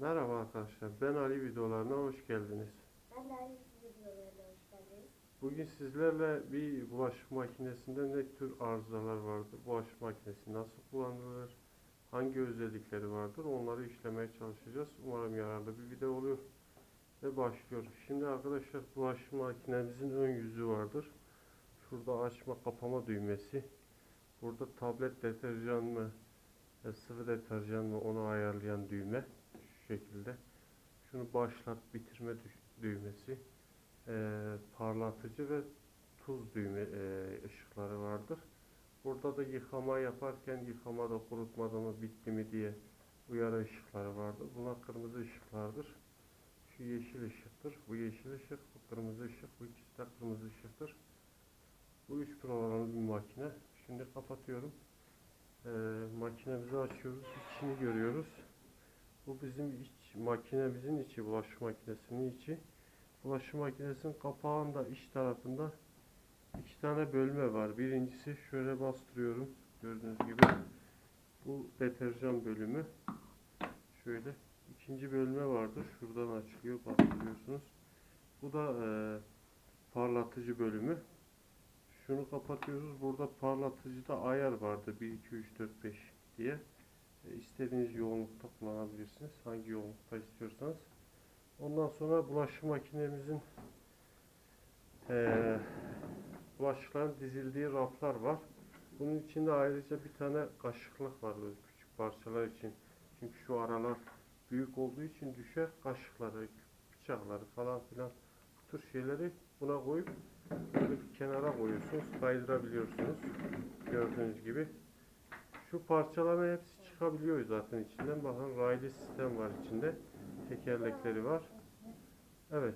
Merhaba arkadaşlar, ben Ali videolarına hoş geldiniz. Ben de aynı videolarına hoş geldiniz. Bugün sizlerle bir bulaşık makinesinde ne tür arızalar vardır, bulaşık makinesi nasıl kullanılır, hangi özellikleri vardır onları işlemeye çalışacağız. Umarım yararlı bir video olur ve başlıyoruz. Şimdi arkadaşlar bulaşık makinemizin ön yüzü vardır. Şurada açma kapama düğmesi. Burada tablet deterjan mı, sıvı deterjan mı onu ayarlayan düğme şekilde. Şunu başlat bitirme düğmesi. e, parlatıcı ve tuz düğme e, ışıkları vardır. Burada da yıkama yaparken yıkamada kurutmada mı bitti mi diye uyarı ışıkları vardır. Bunlar kırmızı ışıklardır. Şu yeşil ışıktır. Bu yeşil ışık, bu kırmızı ışık, bu ikisi de kırmızı ışıktır. Bu üç programlı bir makine. Şimdi kapatıyorum. E, makinemizi açıyoruz. İçini görüyoruz. Bu bizim iç makinemizin içi, bulaşık makinesinin içi. Bulaşık makinesinin kapağında iç tarafında iki tane bölme var. Birincisi şöyle bastırıyorum. Gördüğünüz gibi bu deterjan bölümü. Şöyle ikinci bölme vardır. Şuradan açılıyor. Bastırıyorsunuz. Bu da e, parlatıcı bölümü. Şunu kapatıyoruz. Burada parlatıcıda ayar vardı. 1, 2, 3, 4, 5 diye. E, istediğiniz yoğunlukta kullanabilirsiniz. Hangi yoğunlukta istiyorsanız. Ondan sonra bulaşık makinemizin eee bulaşıkların dizildiği raflar var. Bunun içinde ayrıca bir tane kaşıklık var böyle küçük parçalar için. Çünkü şu aralar büyük olduğu için düşer kaşıkları, bıçakları falan filan bu tür şeyleri buna koyup bir kenara koyuyorsunuz. Kaydırabiliyorsunuz. Gördüğünüz gibi. Şu parçaların hepsi çıkabiliyor zaten içinden. Bakın raylı sistem var içinde tekerlekleri var. Evet.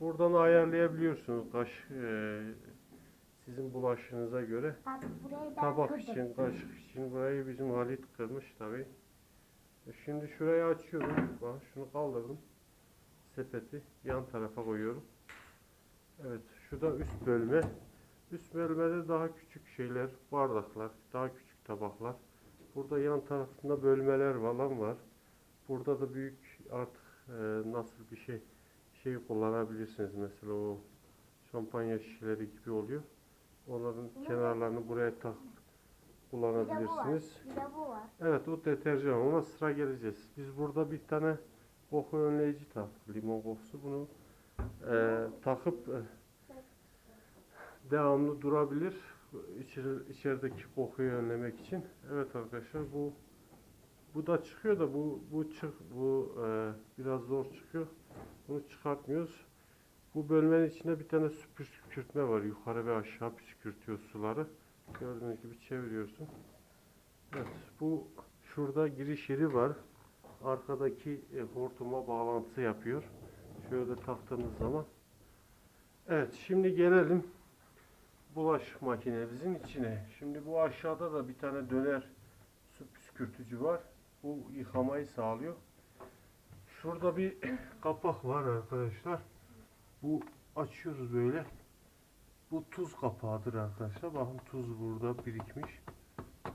Buradan ayarlayabiliyorsunuz kaş e, sizin bulaşığınıza göre. Tabak için, kaşık için burayı bizim Halit kırmış tabi. Şimdi şurayı açıyorum. Bak şunu kaldırdım. Sepeti yan tarafa koyuyorum. Evet, şu da üst bölme. Üst bölmede daha küçük şeyler, bardaklar, daha küçük tabaklar. Burada yan tarafında bölmeler falan var. Burada da büyük artık e, nasıl bir şey şey kullanabilirsiniz. Mesela o şampanya şişeleri gibi oluyor. Onların kenarlarını buraya tak Bir de bu var. kullanabilirsiniz. Bir de bu var. Evet o deterjan ona sıra geleceğiz. Biz burada bir tane koku önleyici taktık. Limon kokusu bunu e, takıp e, devamlı durabilir. İçeri, içerideki kokuyu önlemek için. Evet arkadaşlar bu bu da çıkıyor da bu bu çık bu e, biraz zor çıkıyor. Bunu çıkartmıyoruz. Bu bölmenin içinde bir tane püskürtme var. Yukarı ve aşağı püskürtüyor suları. Gördüğünüz gibi çeviriyorsun. Evet, bu şurada giriş yeri var. Arkadaki e, hortuma bağlantı yapıyor. Şöyle taktığınız zaman. Evet, şimdi gelelim bulaşık makinemizin içine. Şimdi bu aşağıda da bir tane döner su püskürtücü var. Bu yıkamayı sağlıyor. Şurada bir kapak var arkadaşlar. Bu açıyoruz böyle. Bu tuz kapağıdır arkadaşlar. Bakın tuz burada birikmiş.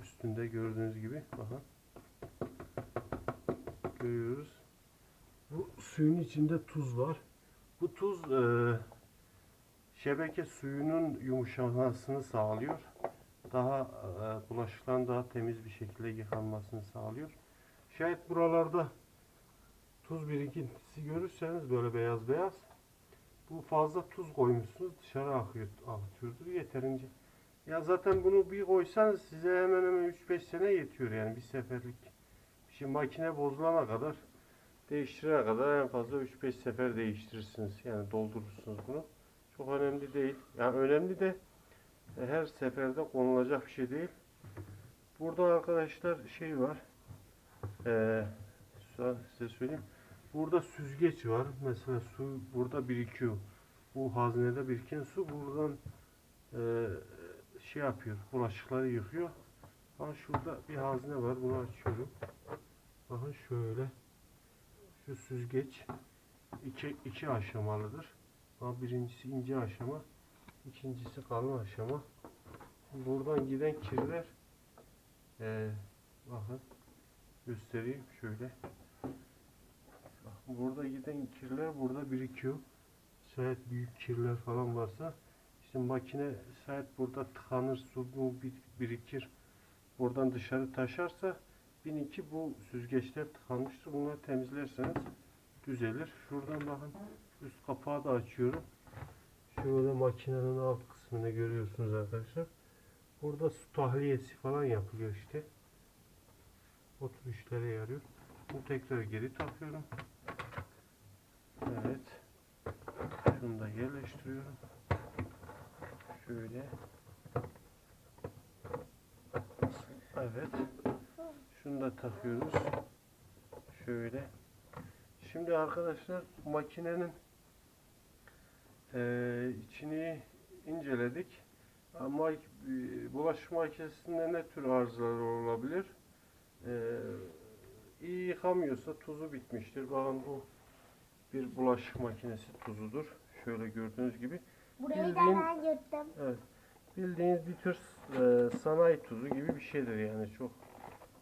Üstünde gördüğünüz gibi bakın. Görüyoruz. Bu suyun içinde tuz var. Bu tuz e, şebeke suyunun yumuşamasını sağlıyor. Daha e, bulaşıkların daha temiz bir şekilde yıkanmasını sağlıyor. Şayet buralarda tuz birikintisi görürseniz böyle beyaz beyaz bu fazla tuz koymuşsunuz dışarı akıyor, atıyordur yeterince. Ya zaten bunu bir koysanız size hemen hemen 3-5 sene yetiyor yani bir seferlik. Şimdi makine bozulana kadar değiştirene kadar en fazla 3-5 sefer değiştirirsiniz. Yani doldurursunuz bunu. Çok önemli değil. Yani önemli de e, her seferde konulacak bir şey değil. Burada arkadaşlar şey var. Ee, size söyleyeyim. Burada süzgeç var. Mesela su burada birikiyor. Bu haznede biriken su buradan e, şey yapıyor. Bulaşıkları yıkıyor. Ama şurada bir hazne var. Bunu açıyorum. Bakın şöyle. Şu süzgeç iki, iki aşamalıdır. Ama birincisi ince aşama. ikincisi kalın aşama. Buradan giden kirler e, bakın göstereyim şöyle. burada giden kirler burada birikiyor. Şayet büyük kirler falan varsa işte makine şayet burada tıkanır, su bu bir- birikir. Buradan dışarı taşarsa 1002 bu süzgeçler tıkanmıştır. Bunları temizlerseniz düzelir. Şuradan bakın üst kapağı da açıyorum. Şurada makinenin alt kısmını görüyorsunuz arkadaşlar. Burada su tahliyesi falan yapılıyor işte. O tür işlere yarıyor. Bunu tekrar geri takıyorum. Evet. Şunu da yerleştiriyorum. Şöyle. Evet. Şunu da takıyoruz. Şöyle. Şimdi arkadaşlar makinenin eee, içini inceledik. Ama e, bulaşık makinesinde ne tür arızalar olabilir? Eee iyi yıkamıyorsa tuzu bitmiştir. Bakın bu bir bulaşık makinesi tuzudur. Şöyle gördüğünüz gibi. Burayı da Bildiğin- ben yırttım. Evet. Bildiğiniz bir tür e, sanayi tuzu gibi bir şeydir yani çok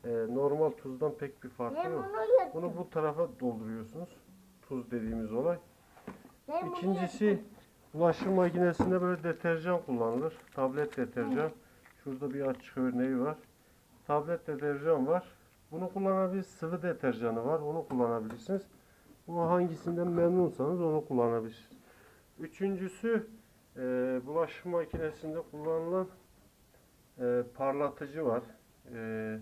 e, normal tuzdan pek bir farkı Ben yok. bunu. Bunu bu tarafa dolduruyorsunuz. Tuz dediğimiz olay. Ben İkincisi bulaşık makinesinde böyle deterjan kullanılır. Tablet deterjan. Şurada bir açık örneği var. Tablet deterjan var. Bunu kullanabilirsiniz. Sıvı deterjanı var. Onu kullanabilirsiniz. Bu hangisinden memnunsanız onu kullanabilirsiniz. Üçüncüsü e, bulaşık makinesinde kullanılan e, parlatıcı var. E,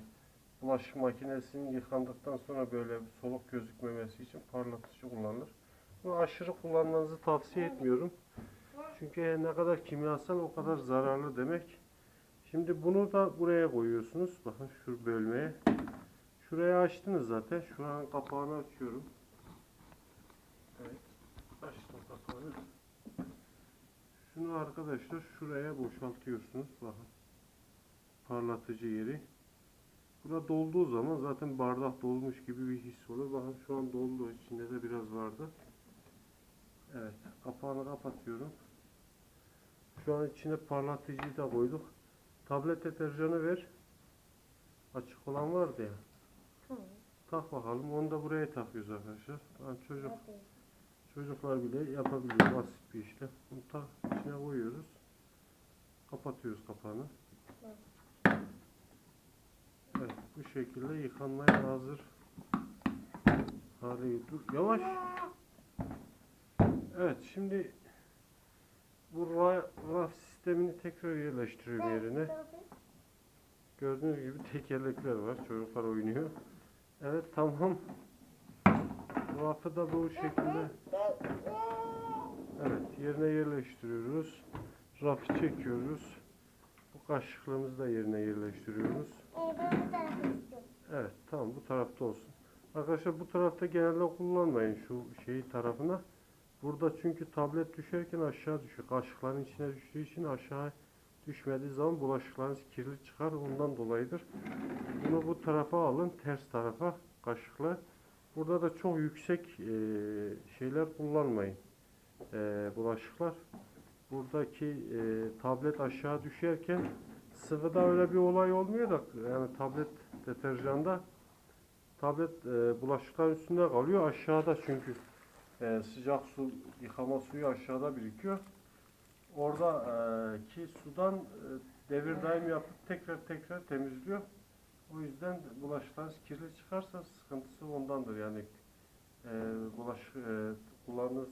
bulaşık makinesinin yıkandıktan sonra böyle soluk gözükmemesi için parlatıcı kullanılır. Bunu aşırı kullanmanızı tavsiye etmiyorum. Çünkü ne kadar kimyasal o kadar zararlı demek. Şimdi bunu da buraya koyuyorsunuz. Bakın şu bölmeye. Şurayı açtınız zaten. Şu an kapağını açıyorum. Evet. Açtım kapağını. Şunu arkadaşlar şuraya boşaltıyorsunuz. Bakın. Parlatıcı yeri. Bura dolduğu zaman zaten bardak dolmuş gibi bir his olur. Bakın şu an doldu. İçinde de biraz vardı. Evet. Kapağını kapatıyorum. Şu an içine parlatıcıyı da koyduk. Tablet deterjanı ver. Açık olan vardı ya. Hı, Tak bakalım. Onu da buraya takıyoruz arkadaşlar. Yani çocuk hadi. çocuklar bile yapabiliyor. Basit bir işlem. Bunu tak içine koyuyoruz. Kapatıyoruz kapağını. Evet. Bu şekilde yıkanmaya hazır hale getir. Yavaş. Evet. Şimdi bu ra- raf sistemini tekrar yerleştiriyorum yerine. Gördüğünüz gibi tekerlekler var. Çocuklar oynuyor. Evet tamam. Rafı da bu şekilde evet yerine yerleştiriyoruz. Rafı çekiyoruz. Bu kaşıklığımızı da yerine yerleştiriyoruz. Evet tamam bu tarafta olsun. Arkadaşlar bu tarafta genelde kullanmayın şu şeyi tarafına. Burada çünkü tablet düşerken aşağı düşüyor. Kaşıkların içine düştüğü için aşağı düşmediği zaman bulaşıklarınız kirli çıkar. Ondan dolayıdır. Bunu bu tarafa alın. Ters tarafa kaşıkla. Burada da çok yüksek e, şeyler kullanmayın. E, bulaşıklar. Buradaki e, tablet aşağı düşerken sıvıda öyle bir olay olmuyor da yani tablet deterjanda tablet e, bulaşıkların üstünde kalıyor. Aşağıda çünkü e, sıcak su yıkama suyu aşağıda birikiyor. Oradaki sudan e, devir daim yapıp tekrar tekrar temizliyor. O yüzden bulaşıklarınız kirli çıkarsa sıkıntısı ondandır. Yani e, bulaşık e, kullandığınız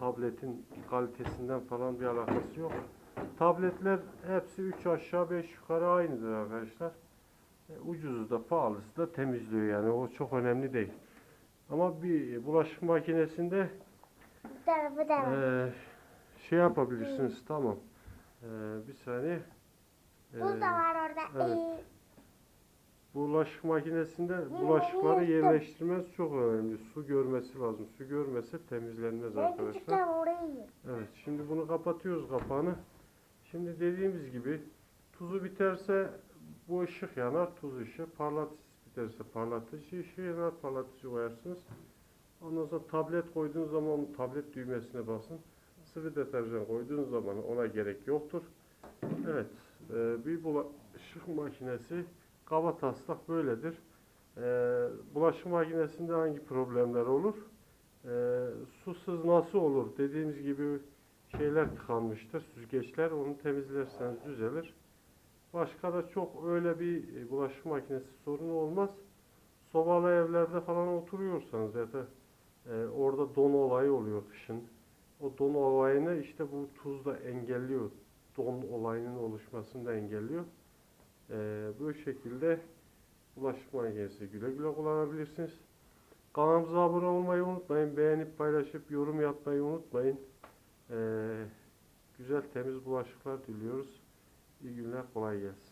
tabletin kalitesinden falan bir alakası yok. Tabletler hepsi 3 aşağı 5 yukarı aynıdır arkadaşlar. E, ucuzu da pahalısı da temizliyor yani o çok önemli değil. Ama bir bulaşık makinesinde Bu da var. e, şey yapabilirsiniz tamam. E, bir saniye. E, Buz da var orada. evet. Ee, bulaşık makinesinde bulaşıkları yerleştirmeniz çok önemli. Su görmesi lazım. Su görmese temizlenmez arkadaşlar. Evet, şimdi bunu kapatıyoruz kapağını. Şimdi dediğimiz gibi tuzu biterse bu ışık yanar, tuz ışığı. Parlatıcı biterse parlatıcı yanar, parlatıcı koyarsınız. Ondan sonra tablet koyduğunuz zaman tablet düğmesine basın. Sıvı deterjan koyduğunuz zaman ona gerek yoktur. Evet, e, bir bulaşık makinesi kaba taslak böyledir. Ee, bulaşık makinesinde hangi problemler olur? Ee, su sızması olur. Dediğimiz gibi şeyler tıkanmıştır, süzgeçler. Onu temizlerseniz düzelir. Başka da çok öyle bir e, bulaşık makinesi sorunu olmaz. Sobalı evlerde falan oturuyorsanız ya da e, orada don olayı oluyor kışın. O don olayını işte bu tuz da engelliyor. Don olayının oluşmasını da engelliyor. E, bu şekilde bulaşık makinesi güle güle kullanabilirsiniz. Kanalımıza abone olmayı unutmayın. Beğenip paylaşıp yorum yapmayı unutmayın. E, güzel temiz bulaşıklar diliyoruz. İyi günler, kolay gelsin.